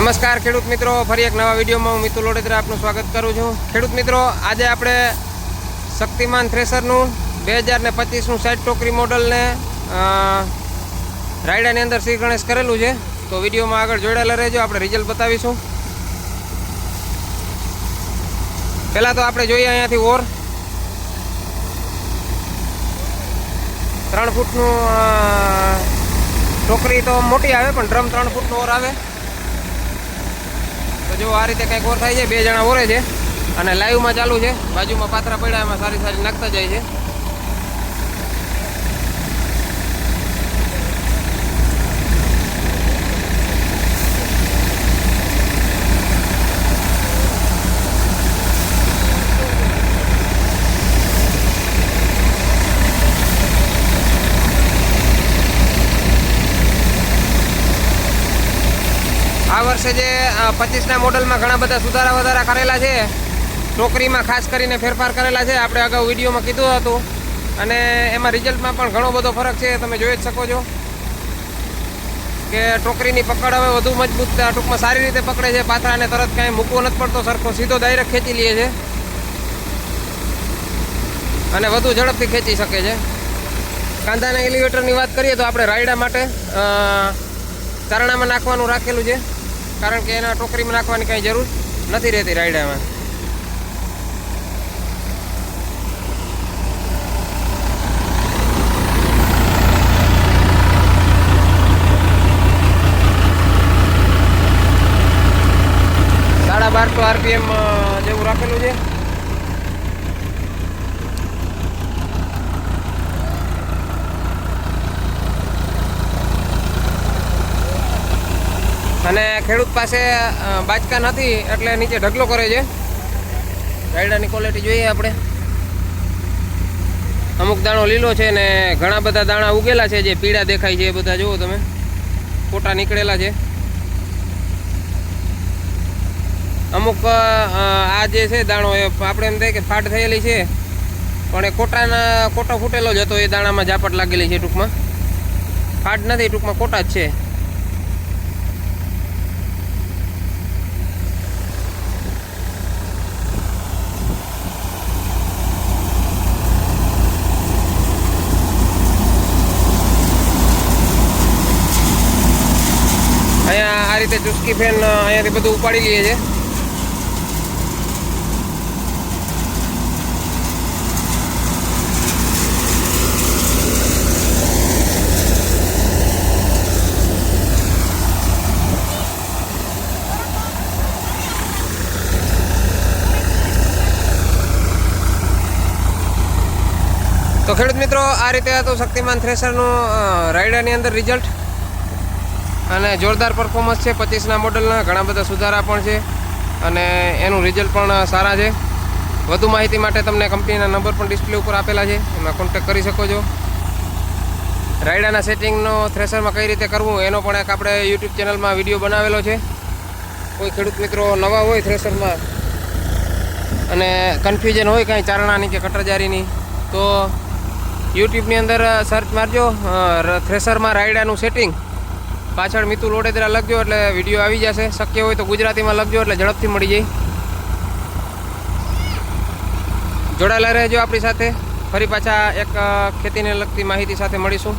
નમસ્કાર ખેડૂત મિત્રો, ફરી એક નવા વિડીયોમાં હું મિતુલ ઓડેદરા આપનું સ્વાગત કરું છું. ખેડૂત મિત્રો, આજે આપણે શક્તિમાન થ્રેસરનું બે હજાર ને પચીસનું સાઈડ ટોકરી મોડલને રાયડાની અંદર શ્રી ગણેશ કરેલું છે. તો વિડીયોમાં આગળ જોડાયેલા રહેજો, આપણે રિઝલ્ટ બતાવીશું. પહેલાં તો આપણે જોઈએ અહીંયાથી ઓર. ત્રણ ફૂટનું ટોકરી તો મોટી આવે, પણ ડ્રમ ત્રણ ફૂટનો ઓર આવે. તો જો આ રીતે કંઈક ઓર થાય છે, બે જણા ઓરે છે અને લાઈવમાં ચાલુ છે. બાજુમાં પાત્રા પડ્યા, એમાં સારી સારી નાખતા જાય છે. આ વર્ષે જે પચીસના મોડલમાં ઘણા બધા સુધારા વધારા કરેલા છે. ટોકરીમાં ખાસ કરીને ફેરફાર કરેલા છે. આપણે અગાઉ વિડીયોમાં કીધું હતું. અને એમાં રિઝલ્ટમાં પણ ઘણો બધો ફરક છે. તમે જોઈ જ શકો છો કે ટોકરીની પકડ હવે વધુ મજબૂત ટૂંકમાં સારી રીતે પકડે છે. પાથરાને તરત કાંઈ મૂકવો નથી પડતો. સરખો સીધો ડાયરેક્ટ ખેંચી લે છે. અને વધુ ઝડપથી ખેંચી શકે છે. કાંદાના એલિવેટરની વાત કરીએ તો આપણે રાયડા માટે ચારણામાં નાખવાનું રાખેલું છે. કારણ કે એના ટોકરીમાં નાખવાની કાંઈ જરૂર નથી રહેતી રાયડામાં. સાડા બારસો આરપીએમ જેવું રાખેલું છે. અને ખેડૂત પાસે બાચકા નથી, એટલે નીચે ઢગલો કરે છે. ગાયડાની ક્વોલિટી જોઈએ આપણે. અમુક દાણો લીલો છે ને ઘણા બધા દાણા ઉગેલા છે, જે પીળા દેખાય છે એ બધા જુઓ તમે. ફોટા નીકળેલા છે. અમુક આ જે છે દાણો, એ આપણે એમ થાય કે ફાટ થયેલી છે, પણ એ કોટાના કોટો ફૂટેલો જ હતો, એ દાણામાં ઝાપટ લાગેલી છે ટૂંકમાં. ફાટ નથી, ટૂંકમાં કોટા જ છે અહીંયા આ રીતે ચુસ્કી ફેન અહીંયાથી બધું ઉપાડી લઈએ છે તો ખેડૂત મિત્રો, આ રીતે હતું શક્તિમાન થ્રેસરનું રાયડાની અંદર રિઝલ્ટ અને જોરદાર પરફોર્મન્સ છે. પચીસના મોડલના ઘણા બધા સુધારા પણ છે અને એનું રિઝલ્ટ પણ સારા છે. વધુ માહિતી માટે તમને કંપનીના નંબર પણ ડિસ્પ્લે ઉપર આપેલા છે. એમાં કોન્ટેક કરી શકો છો. રાયડાના સેટિંગનો થ્રેસરમાં કઈ રીતે કરવું એનો પણ એક આપણે યુટ્યુબ ચેનલમાં વીડિયો બનાવેલો છે. કોઈ ખેડૂત મિત્રો નવા હોય થ્રેસરમાં અને કન્ફ્યુઝન હોય કાંઈ ચારણાની કે કટરજારીની, તો યુટ્યુબની અંદર સર્ચ મારજો. થ્રેસરમાં રાયડાનું સેટિંગ પાછળ મિતુ ઓડેદરા લખજો એટલે વીડિયો આવી જશે. શક્ય હોય તો ગુજરાતીમાં લખજો એટલે ઝડપથી મળી જાય. જોડાયેલા રહેજો આપણી સાથે. ફરી પાછા એક ખેતીને લગતી માહિતી સાથે મળીશું.